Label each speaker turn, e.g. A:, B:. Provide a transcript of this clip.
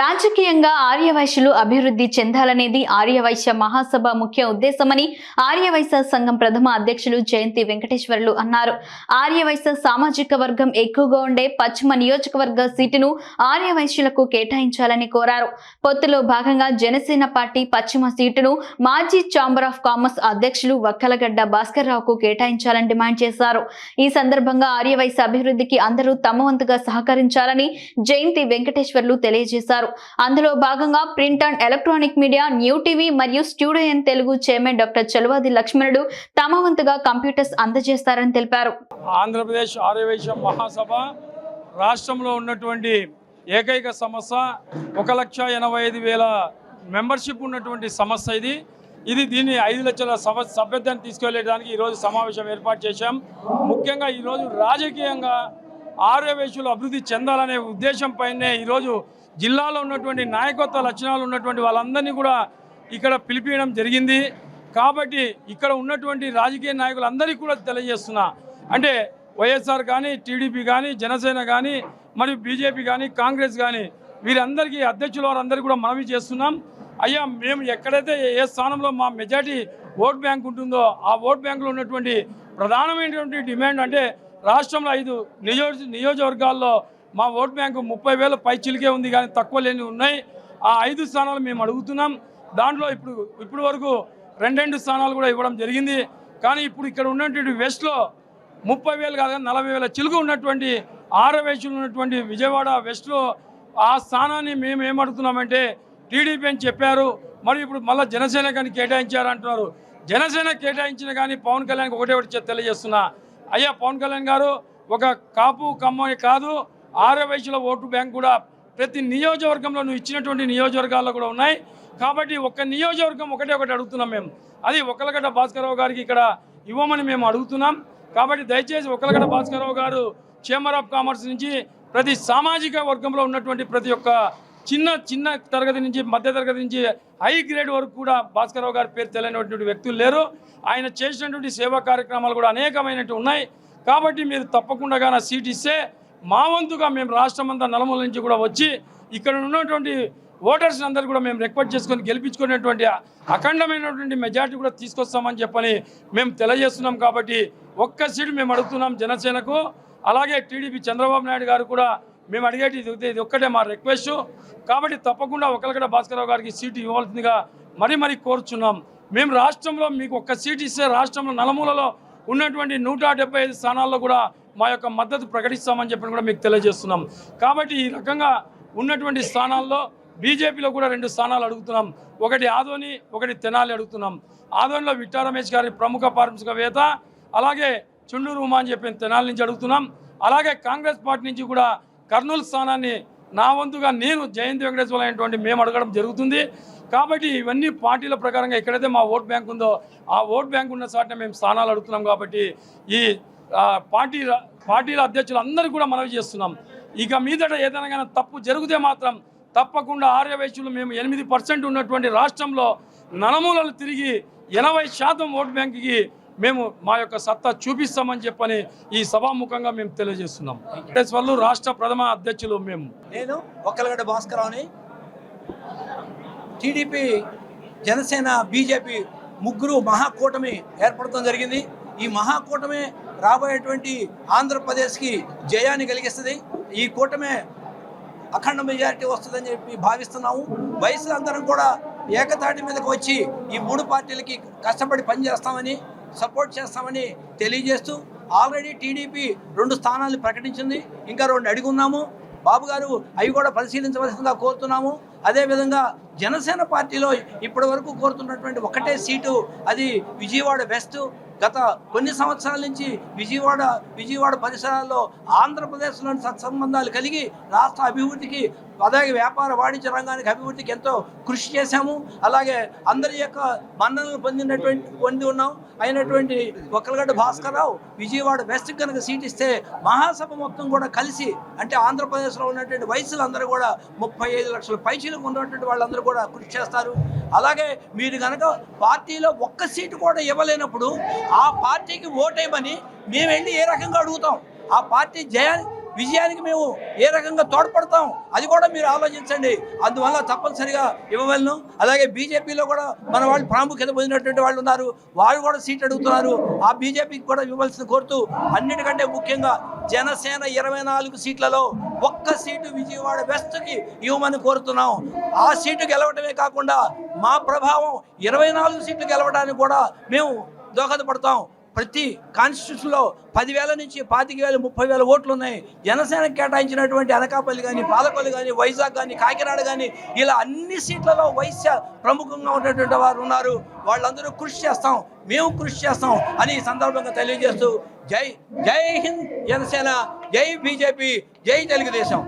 A: రాజకీయంగా ఆర్యవైశ్యులు అభివృద్ధి చెందాలనేది ఆర్యవైశ్య మహాసభ ముఖ్య ఉద్దేశమని ఆర్యవైశ్య సంఘం ప్రథమ అధ్యక్షులు జయంతి వెంకటేశ్వర్లు అన్నారు. ఆర్యవైశ్య సామాజిక వర్గం ఎక్కువగా ఉండే పశ్చిమ నియోజకవర్గ సీటును ఆర్యవైశ్యులకు కేటాయించాలని కోరారు. పొత్తులో భాగంగా జనసేన పార్టీ పశ్చిమ సీటును మాజీ ఛాంబర్ ఆఫ్ కామర్స్ అధ్యక్షులు వక్కలగడ్డ భాస్కర్ రావుకు కేటాయించాలని డిమాండ్ చేశారు. ఈ సందర్భంగా ఆర్యవైశ్య అభివృద్ధికి అందరూ తమ వంతుగా సహకరించాలని జయంతి వెంకటేశ్వర్లు తెలియజేశారు. అందులో భాగంగా print and electronic media new TV మరియు studio N Telugu chairman doctor Chalavadi Lakshmanudu తమ వంతుగా కంప్యూటర్స్ అందజేస్తారని తెలిపారు.
B: ఆంధ్రప్రదేశ్ ఆర్యవేశ మహాసభ రాష్ట్రంలో ఉన్నటువంటి ఏకైక సమస్య ఒక లక్ష ఎనభై ఐదు వేల మెంబర్షిప్ ఉన్నటువంటి సమస్య ఇది. ఇది దీన్ని ఐదు లక్షల సభ సభ్యత్వాన్ని తీసుకెళ్ళేడానికి ఈరోజు సమావేశం ఏర్పాటు చేశాం. ముఖ్యంగా ఈరోజు రాజకీయంగా ఆర్యవేశులు అభివృద్ధి చెందాలనే ఉద్దేశంపైనే ఈరోజు జిల్లాలో ఉన్నటువంటి నాయకత్వ లక్షణాలు ఉన్నటువంటి వాళ్ళందరినీ కూడా ఇక్కడ పిలిపించడం జరిగింది. కాబట్టి ఇక్కడ ఉన్నటువంటి రాజకీయ నాయకులందరికీ కూడా తెలియజేస్తున్నా. అంటే వైఎస్ఆర్ కానీ టీడీపీ కానీ జనసేన కానీ మరియు బీజేపీ కానీ కాంగ్రెస్ కానీ వీరందరికీ అధ్యక్షుల వారందరికీ కూడా మనవి చేస్తున్నాం. అయ్యా మేము ఎక్కడైతే ఏ స్థానంలో మా మెజార్టీ ఓట్ బ్యాంక్ ఉంటుందో ఆ ఓట్ బ్యాంకులో ఉన్నటువంటి ప్రధానమైనటువంటి డిమాండ్ అంటే రాష్ట్రంలో ఐదు నియోజ నియోజకవర్గాల్లో మా ఓట్ బ్యాంకు ముప్పై వేల పై చిలికే ఉంది కానీ తక్కువ లేని ఉన్నాయి. ఆ ఐదు స్థానాలు మేము అడుగుతున్నాం. దాంట్లో ఇప్పుడు ఇప్పుడు వరకు రెండెండు స్థానాలు కూడా ఇవ్వడం జరిగింది. కానీ ఇప్పుడు ఇక్కడ ఉన్నటువంటి వెస్ట్లో ముప్పై వేలు కాదు కానీ నలభై వేల చిలుగు ఉన్నటువంటి ఆరవేషులు ఉన్నటువంటి విజయవాడ వెస్ట్లో ఆ స్థానాన్ని మేము ఏమడుగుతున్నామంటే టీడీపీ అని చెప్పారు. మరి ఇప్పుడు మళ్ళీ జనసేన కానీ కేటాయించారు అంటున్నారు జనసేన కేటాయించిన కానీ పవన్ కళ్యాణ్కి ఒకటే ఒకటి తెలియజేస్తున్నా. అయ్యా పవన్ కళ్యాణ్ గారు ఒక కాపు కమ్మని కాదు ఆరవయసుల ఓటు బ్యాంక్ కూడా ప్రతి నియోజకవర్గంలో నువ్వు ఇచ్చినటువంటి నియోజకవర్గాల్లో కూడా ఉన్నాయి. కాబట్టి ఒక్క నియోజకవర్గం ఒకటే ఒకటి అడుగుతున్నాం మేము. అది ఒకలగడ్డ భాస్కరరావు గారికి ఇక్కడ ఇవ్వమని మేము అడుగుతున్నాం. కాబట్టి దయచేసి ఒకలగడ్డ భాస్కరరావు గారు చేంబర్ ఆఫ్ కామర్స్ నుంచి ప్రతి సామాజిక వర్గంలో ఉన్నటువంటి ప్రతి ఒక్క చిన్న చిన్న తరగతి నుంచి మధ్య తరగతి నుంచి హై గ్రేడ్ వరకు కూడా భాస్కరరావు గారి పేరు తెలియనటువంటి వ్యక్తులు లేరు. ఆయన చేసినటువంటి సేవా కార్యక్రమాలు కూడా అనేకమైనటువంటి ఉన్నాయి. కాబట్టి మీరు తప్పకుండా నా సీట్ ఇస్తే మా వంతుగా మేము రాష్ట్రం అంతా నలుమూల నుంచి కూడా వచ్చి ఇక్కడ ఉన్నటువంటి ఓటర్స్ అందరూ కూడా మేము రిక్వెస్ట్ చేసుకొని గెలిపించుకునేటువంటి అఖండమైనటువంటి మెజార్టీ కూడా తీసుకొస్తామని చెప్పని మేము తెలియజేస్తున్నాం కాబట్టి ఒక్క సీటు మేము అడుగుతున్నాం జనసేనకు. అలాగే టీడీపీ చంద్రబాబు నాయుడు గారు కూడా మేము అడిగేటి ఇది ఒక్కటే మా రిక్వెస్ట్ కాబట్టి తప్పకుండా ఒకరికడ భాస్కరరావు గారికి సీటు ఇవ్వాల్సిందిగా మరీ మరీ కోరుచున్నాం. మేము రాష్ట్రంలో మీకు ఒక్క సీటు ఇస్తే రాష్ట్రంలో నలుమూలలో ఉన్నటువంటి నూట డెబ్బై ఐదు స్థానాల్లో కూడా మా యొక్క మద్దతు ప్రకటిస్తామని చెప్పి కూడా మీకు తెలియజేస్తున్నాం. కాబట్టి ఈ రకంగా ఉన్నటువంటి స్థానాల్లో బీజేపీలో కూడా రెండు స్థానాలు అడుగుతున్నాం. ఒకటి ఆదోని ఒకటి తెనాలి అడుగుతున్నాం. ఆదోనిలో విట్టా రమేష్ గారి ప్రముఖ పారిశ్రామికవేత్త అలాగే చుండూరు ఉమా అని చెప్పిన తెనాలి నుంచి అడుగుతున్నాం. అలాగే కాంగ్రెస్ పార్టీ నుంచి కూడా కర్నూలు స్థానాన్ని నా వంతుగా నేను జయంతి వెంకటేశ్వర అయినటువంటి మేము అడగడం జరుగుతుంది. కాబట్టి ఇవన్నీ పార్టీల ప్రకారంగా ఎక్కడైతే మా ఓట్ బ్యాంక్ ఉందో ఆ ఓట్ బ్యాంక్ ఉన్న చాటున మేము స్థానాలు అడుగుతున్నాం కాబట్టి ఈ పార్టీల పార్టీ పార్టీల అధ్యక్షులు అందరూ కూడా మనవి చేస్తున్నాం. ఇక మీదట ఏదైనా కానీ తప్పు జరిగితే మాత్రం తప్పకుండా ఆర్యవైశ్యులు మేము ఎనిమిది పర్సెంట్ ఉన్నటువంటి రాష్ట్రంలో ననమూలలు తిరిగి ఎనభై శాతం ఓట్ బ్యాంక్కి మేము మా యొక్క సత్తా చూపిస్తామని చెప్పని ఈ సభాముఖంగా మేము తెలియజేస్తున్నాం. వెంకటేశ్వర్లు రాష్ట్ర ప్రథమ అధ్యక్షులు మేము.
C: నేను ఒక్కలగడ్డ భాస్కరరావుని టీడీపీ జనసేన బీజేపీ ముగ్గురు మహాకూటమి ఏర్పడటం జరిగింది. ఈ మహాకూటమి రాబోయేటువంటి ఆంధ్రప్రదేశ్కి జయాన్ని కలిగిస్తుంది. ఈ కూటమే అఖండ మెజారిటీ వస్తుందని చెప్పి భావిస్తున్నాము. వయసులందరం కూడా ఏకతాటి మీదకి వచ్చి ఈ మూడు పార్టీలకి కష్టపడి పనిచేస్తామని సపోర్ట్ చేస్తామని తెలియజేస్తూ ఆల్రెడీ టీడీపీ రెండు స్థానాలు ప్రకటించింది ఇంకా రెండు అడిగి ఉన్నాము బాబు గారు అవి కూడా పరిశీలించవలసిందిగా కోరుతున్నాము. అదేవిధంగా జనసేన పార్టీలో ఇప్పటి వరకు కోరుతున్నటువంటి ఒకటే సీటు అది విజయవాడ వెస్ట్ గత కొన్ని సంవత్సరాల నుంచి విజయవాడ విజయవాడ పరిసరాల్లో ఆంధ్రప్రదేశ్లోని సత్సంబంధాలు కలిగి రాష్ట్ర అభివృద్ధికి అలాగే వ్యాపార వాణిజ్య రంగానికి అభివృద్ధికి ఎంతో కృషి చేశాము. అలాగే అందరి యొక్క మన్ననలు పొందినటువంటి పొంది ఉన్నాం. అయినటువంటి ఒక్కలగడ్డ భాస్కర్రావు విజయవాడ వెస్ట్ కనుక సీట్ ఇస్తే మహాసభ మొత్తం కూడా కలిసి అంటే ఆంధ్రప్రదేశ్లో ఉన్నటువంటి వయసులందరూ కూడా ముప్పై ఐదు లక్షల పైచీలకు ఉన్నటువంటి వాళ్ళందరూ కూడా కృషి చేస్తారు. అలాగే మీరు కనుక పార్టీలో ఒక్క సీటు కూడా ఇవ్వలేనప్పుడు ఆ పార్టీకి ఓటేయమని మేము వెళ్ళి ఏ రకంగా అడుగుతాం. ఆ పార్టీ జయాన్ని విజయానికి మేము ఏ రకంగా తోడ్పడతాం అది కూడా మీరు ఆలోచించండి. అందువల్ల తప్పనిసరిగా ఇవ్వవలను. అలాగే బీజేపీలో కూడా మన వాళ్ళు ప్రాముఖ్యత పొందినటువంటి వాళ్ళు ఉన్నారు. వాళ్ళు కూడా సీట్ అడుగుతున్నారు. ఆ బీజేపీకి కూడా ఇవ్వవలసిన కోరుతూ అన్నిటికంటే ముఖ్యంగా జనసేన ఇరవై నాలుగు సీట్లలో ఒక్క సీటు విజయవాడ వెస్ట్కి ఇవ్వమని కోరుతున్నాం. ఆ సీటు గెలవటమే కాకుండా మా ప్రభావం ఇరవై నాలుగు సీట్లు గెలవడానికి కూడా మేము దోహదపడతాం. ప్రతి కాన్స్టిట్యూషన్లో పదివేల నుంచి పాతిక వేల ముప్పై వేల ఓట్లు ఉన్నాయి జనసేనకు కేటాయించినటువంటి అనకాపల్లి కానీ పాలకొల్లు కానీ వైజాగ్ కానీ కాకినాడ కానీ ఇలా అన్ని సీట్లలో వైశ్య ప్రముఖంగా ఉన్నటువంటి వారు ఉన్నారు. వాళ్ళందరూ కృషి చేస్తాం. మేము కృషి చేస్తాం అని ఈ సందర్భంగా తెలియజేస్తూ జై జై హింద్ జనసేన జై బీజేపీ జై తెలుగుదేశం.